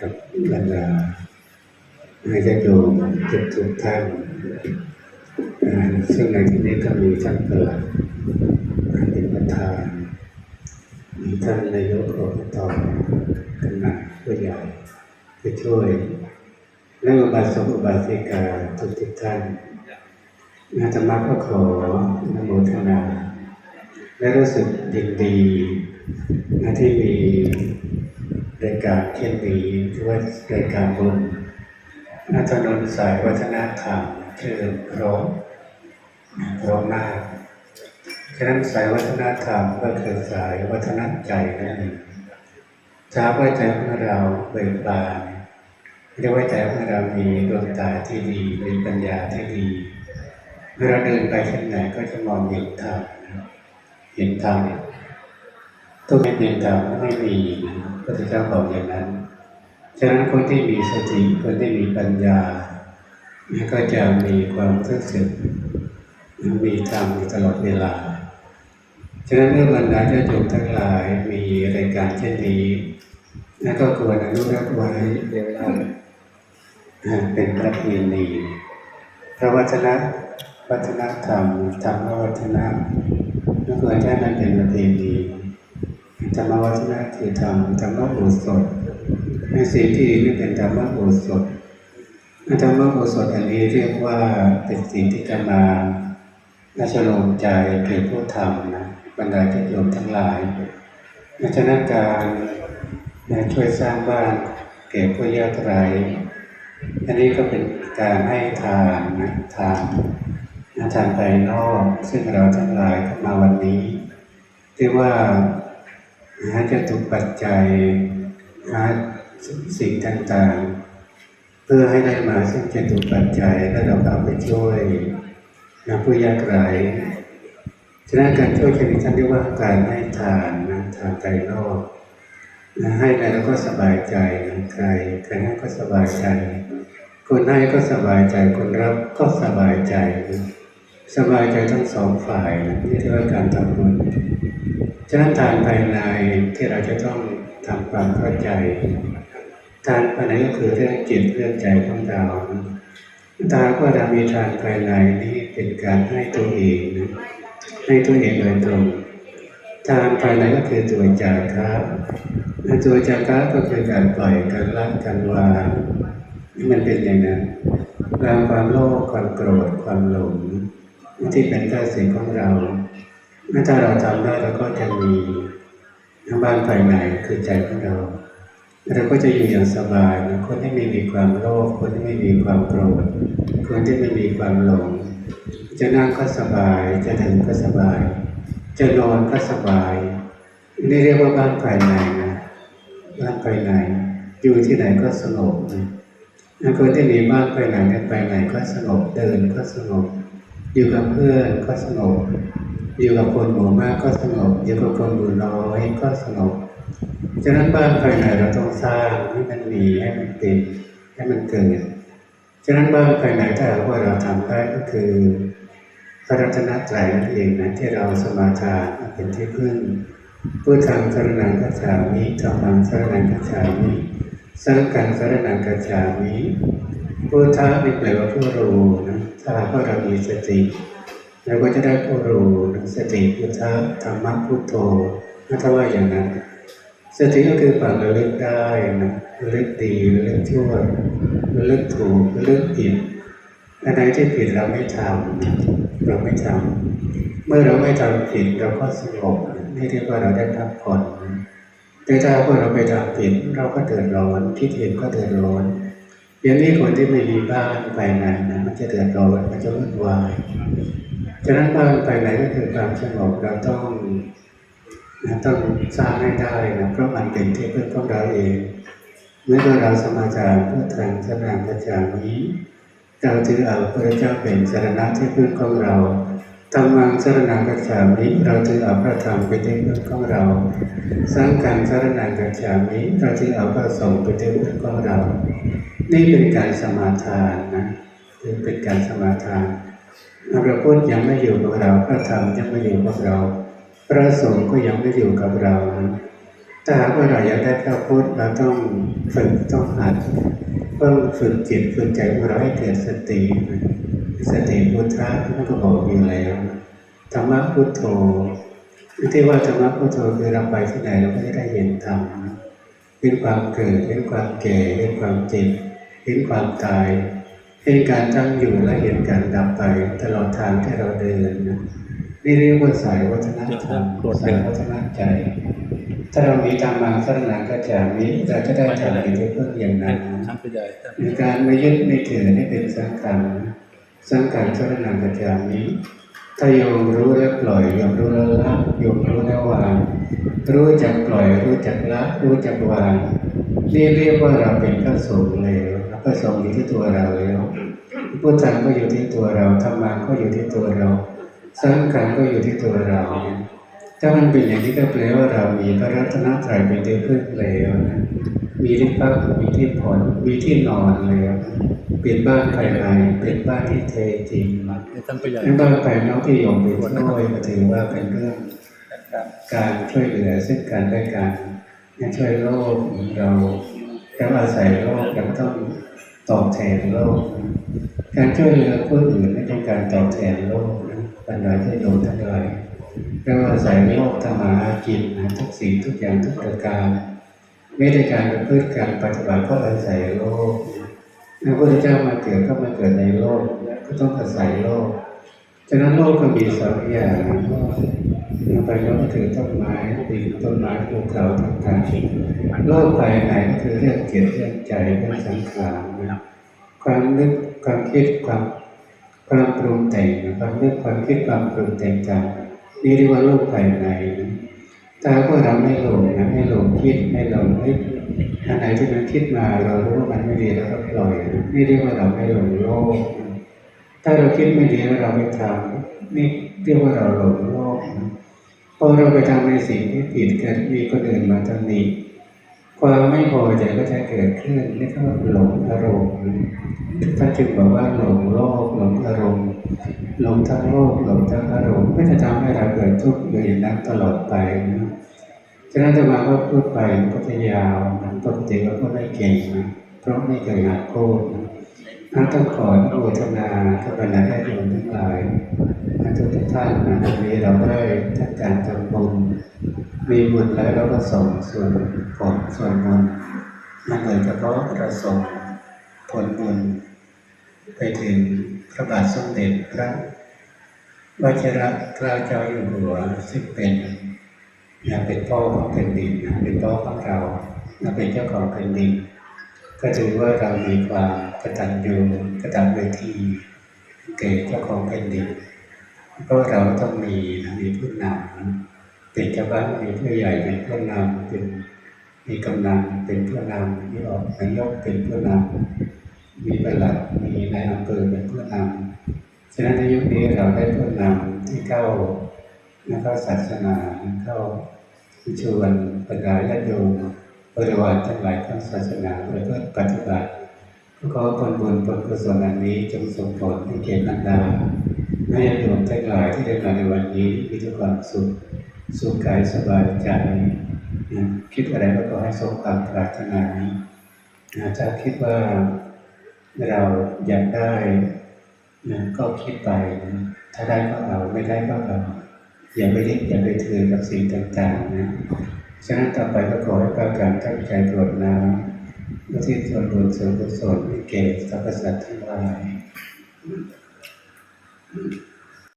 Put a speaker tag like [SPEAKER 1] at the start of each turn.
[SPEAKER 1] กับบรรดาญาติโยมทุกทุกท่านซึ่งในที่นี้ก็มีท่านประหลัดเป็นประธาน มีท่านนายกอบตคณะผู้ใหญ่ผู้ช่วย และอุบาสกอุบาสิกาทุกทุกท่านอาตมาก็ขออนโมทนา และรู้สึกยินดีนที่มี รายการเช่นนี้ที่ว่ารายการบนนัถนนสายวัฒนธรรมชื่อพร้อมพร้อมมากฉะนั้นสายวัฒนธรรมก็คือสายวัฒนใจนั่นเองถ้าว่าใจของเราเบิกบานเรียกว่าใจของเรามีดวงตาที่ดีมีปัญญาที่ดีเมื่อเราเดินไปที่ไหนก็จะมองเห็นธรรมเห็นธรรม ทุกเห็นเห็นธรรมไม่มีนะพระพุทธเจ้าบอกอย่างนั้น ฉะนั้นคนที่มีสติคนที่มีปัญญาก็จะมีความรู้สึกมีธรรมอยู่ตลอดเวลา ฉะนั้นเมื่อบรรดาญาติโยมทั้งหลายมีรายการเช่นนี้นั่นก็ควรอนุรักษ์ไว้เดี๋ยวเราอ่าเป็นประเพณีพระวัฒนวัฒนธรรมธรรมวัฒนะนั่นควรให้มันเป็นประเพณ ธรรมวัฒนะคือธรรมธรรมโอสถในสิ่งที่ไม่เป็นธรรมโอสถธรรมโอสถอันนี้เรียกว่าเป็นสิ่งที่จะมาน่าจะลงใจแก่ผู้ทำนะบรรดาญาติโยมทั้งหลายดังนั้นการนะช่วยสร้างบ้านแก่ผู้ยากไร้อันนี้ก็เป็นการให้ทานนะทานนะทานภายนอก ซึ่งเราทั้งหลายเข้ามาวันนี้ที่ว่า หาจะถูกปัจจัยหาสิ่งต่างๆ เพื่อให้ได้มาซึ่งจะถูกปัจจัยแล้วเราเอาไปช่วยนะผู้ยากไร้ฉะนั้นการช่วยชนิดท่านเรียกว่าการให้ทานนะทานใจนอกนะให้ไปแล้วก็สบายใจใครใครให้ก็สบายใจ คนให้ก็สบายใจ คนรับก็สบายใจนะ สบายใจทั้งสองฝ่ายนะนี่เรียกว่าการทำบุญฉะนั้นทานภายในที่เราจะต้องทำความเข้าใจทานภายในก็คือเรื่องจิตเรื่องใจของเรานะตาก็เรามีทานภายในนี่เป็นการให้ตัวเองนะให้ตัวเองโดยตรงทานภายในก็คือตัวจาคะตัวจาคะก็คือการปล่อยการละการวางนี่มันเป็นอย่างนั้นวางความโลภความโกรธความหลง ที่เป็นข้าศึกของเราถ้าเราทำได้เราก็จะมีทั้งบ้านภายในคือใจของเราเราก็จะอยู่อย่างสบาย คนที่ไม่มีความโลภคนที่ไม่มีความโกรธคนที่ไม่มีความหลง จะนั่งก็สบาย จะเดินก็สบาย จะนอนก็สบายนี่เรียกว่าบ้านภายในนะบ้านภายในอยู่ที่ไหนก็สงบนะคนที่มีบ้านภายในเนี่ยไปไหนก็สงบเดินก็สงบ อยู่กับเพื่อนก็สงบอยู่กับคนหมู่มากก็สงบอยู่กับคนหมู่น้อยก็สงบฉะนั้นบ้านภายในเราต้องสร้างให้มันมีให้มันเป็นให้มันเกิดฉะนั้นบ้านภายในถ้าหากว่าเราทำได้ก็คือพระรัตนตรัยนั่นเองนะที่เราสมาทานเป็นที่พึ่งพุทธังสรนังกัจฉามิธรรมังสรนังกัจฉามิสังฆังสรนังกัจฉามิ พุทธะนี่แปลว่าผู้รู้นะถ้าว่าเรามีสติเราก็จะได้ผู้รู้นะสติพุทธะธรรมะพุทโธนะถ้าว่าอย่างนั้น สติก็คือความระลึกได้นะระลึกดีระลึกชั่วระลึกถูกระลึกผิดอะไรที่ผิดเราไม่ทำเราไม่ทำเมื่อเราไม่ทำผิดเราก็สงบนี่เรียกว่าเราได้พักผ่อนแต่ถ้าเมื่อเราไปทำผิดเราก็เดือดร้อนที่เห็นก็เดือดร้อน อย่างนี้คนที่ไม่มีบ้านภายในนะมันจะเดือดร้อนมันจะวุ่นวายฉะนั้นบ้านภายในก็คือความสงบเราต้องนะต้องสร้างให้ได้นะเพราะมันเป็นที่พึ่งของเราเองเมื่อเราสมาจารเพื่อทางสนามประจานี้ เราถือเอาพระเจ้าเป็นสรณะที่พึ่งของเราธรรมังสรณังกัจฉามิเราถือเอาพระธรรมเป็นที่พึ่งของเราสังฆังสรณังกัจฉามิเราถือเอาพระสงฆ์เป็นที่พึ่งของเรา นี่เป็นการสมาทานนะคือเป็นการสมาทานพระพุทธยังไม่อยู่กับเราพระธรรมยังไม่อยู่กับเรา พระสงฆ์ก็ยังไม่อยู่กับเรานะถ้าหากว่าเราอยากได้พระพุทธเราต้องฝึกต้องหัดเพิ่มฝึกจิตฝึกใจของเราให้เกิดสติสติพุทธะท่านก็บอกอยู่แล้วธรรมะพุทโธที่ว่าธรรมะพุทโธคือเราไปที่ไหนเราก็จะได้เห็นธรรมเห็นความเกิดเห็นความแก่เห็นความเจ็บ ห็นความตาย เห็นการตั้งอยู่และเห็นการดับไปตลอดทางที่เราเดินนะนี่เรียกว่าสายวัฒนธรรมสายวัฒนใจ ถ้าเรามีตามมาสรณะก็จะมีเราจะได้ทำในเพื่ออย่างนั้น
[SPEAKER 2] ท่านผู้ใหญ่ท่าน
[SPEAKER 1] ในการไม่ยึดไม่ถือนี่เป็นสังขารสังขารสรณะก็จะมีถ้าโยมรู้แล้วปล่อยโยมรู้แล้วละโยมรู้แล้ววางรู้จักปล่อยรู้จักละรู้จักวาง นี่เรียกว่าเราเป็นพระสงฆ์แล้วพระสงฆ์อยู่ที่ตัวเราแล้วพุทธังก็อยู่ที่ตัวเราธรรมังก็อยู่ที่ตัวเรา สังขารก็อยู่ที่ตัวเราเนี่ยถ้ามันเป็นอย่างนี้ก็แปลว่าเรามีพระรัตนตรัยเป็นที่พึ่งแล้วนะมีที่พักมีที่ผ่อนมีที่นอนแล้วเป็นบ้านภายในเป็นบ้านที่แท้จริง
[SPEAKER 2] ท่านผู้ใหญ่
[SPEAKER 1] ในบ้านภายนอกที่โยมไปช่วยก็ถือว่าเป็นเรื่องการช่วยเหลือซึ่งกันและกัน เนี่ช่วยโลกเราเราอาศัยโลกเราก็ต้องตอบแทนโลก การช่วยเหลือผู้อื่นไม่ใช่การตอบแทนโลกนะบรรดาที่โยมทั้งหลายเราอาศัยโลกทำมาหากินนะทุกสิ่งทุกอย่างทุกประการไม่ได้การประพฤติการปฏิบัติก็อาศัยโลกพระพุทธเจ้ามาเกิดก็มาเกิดในโลกก็ต้องอาศัยโลก ฉะนั้นโลกก็มีสองอย่างเราไปล้วก็ถือต้นไม้ปีต้นไม้ภูเขาต่างๆโลกภายในก็คือเรื่องจิตเรื่องใจเรื่องสังขารนะความนึกความคิดความความปรุงแต่งความนึกความคิดความปรุงแต่งต่างนี่เรียกว่าโลกภายในนะถ้าว่าเราไม่หลงนะไม่หลงคิดไม่หลงนึกอันไหนที่มันคิดมาเรารู้ว่ามันไม่ดีเราก็ปล่อยนะนี่เรียกว่าเราไม่หลงโลก ถ้าเราคิดไม่ดีแล้วเราไม่ทำนี่เรียกว่าเราหลงโลกนะพอเราไปทำในสิ่งที่ผิดเกิดมีคนอื่นมาตำหนิความไม่พอใจก็จะเกิดขึ้นนี่ก็หลงอารมณ์ท่านจึงบอกว่าหลงโลกหลงอารมณ์หลงทั้งโลกหลงทั้งอารมณ์ก็จะทำให้เราเกิดทุกข์อยู่อย่างนั้นตลอดไปนะฉะนั้นจะมาก็พูดไปก็จะยาวนะปกติก็พูดไม่เก่งนะเพราะไม่เคยหัดพูดนะน่าต้องขออนุโมทนากับบรรดาญาติโยมทั้งหลายนะทุกทุกท่านนะวันนี้เราได้ทำการทำบุญมีบุญแล้วเราก็ส่งส่วนของส่วนบุญนั่นเลยเฉพาะเราส่งผลบุญไปถึงพระบาทสมเด็จพระวชิระเกล้าเจ้าอยู่หัวซึ่งเป็นนะเป็นพ่อของแผ่นดินนะเป็นพ่อของเรานะเป็นเจ้าของแผ่นดิน ก็ถือว่าเรามีความกระตัญญูกระตัญเวทีเกิดเจ้าของแผ่นดินเพราะเราต้องมีมีผู้นำเป็นเจ้าบ้านมีผู้ใหญ่เป็นผู้นำเป็นมีกำนันเป็นผู้นำมีออกนายกเป็นผู้นำมีประหลัดมีนายอำเภอเป็นผู้นำฉะนั้นในยุคนี้เราได้ผู้นำที่เข้านักศาสนาเข้าชวนบรรดาญาติโยม ริวารทั้งหลายทางศาสนาเพื่อปฏิบัติขอผลบุญผลกุศลอันนี้จงส่งผลให้แก่บรรดาญาติโยมทั้งหลายที่ได้มาในวันนี้มีทุกความสุขสุขกายสบายใจคิดอะไรก็ขอให้สมความปรารถนานะถ้าคิดว่าเราอยากได้นะก็คิดไปนะถ้าได้ก็เอาไม่ได้ก็เอาอย่าไปยึดอย่าไปถือกับสิ่งต่างๆนะ ฉะนั้นต่อไปก็ขอให้ประการตั้งใจกรวดน้ำและที่ส่วนบุญส่วนกุศลให้แก่สรรพสัตว์ทั้งหลาย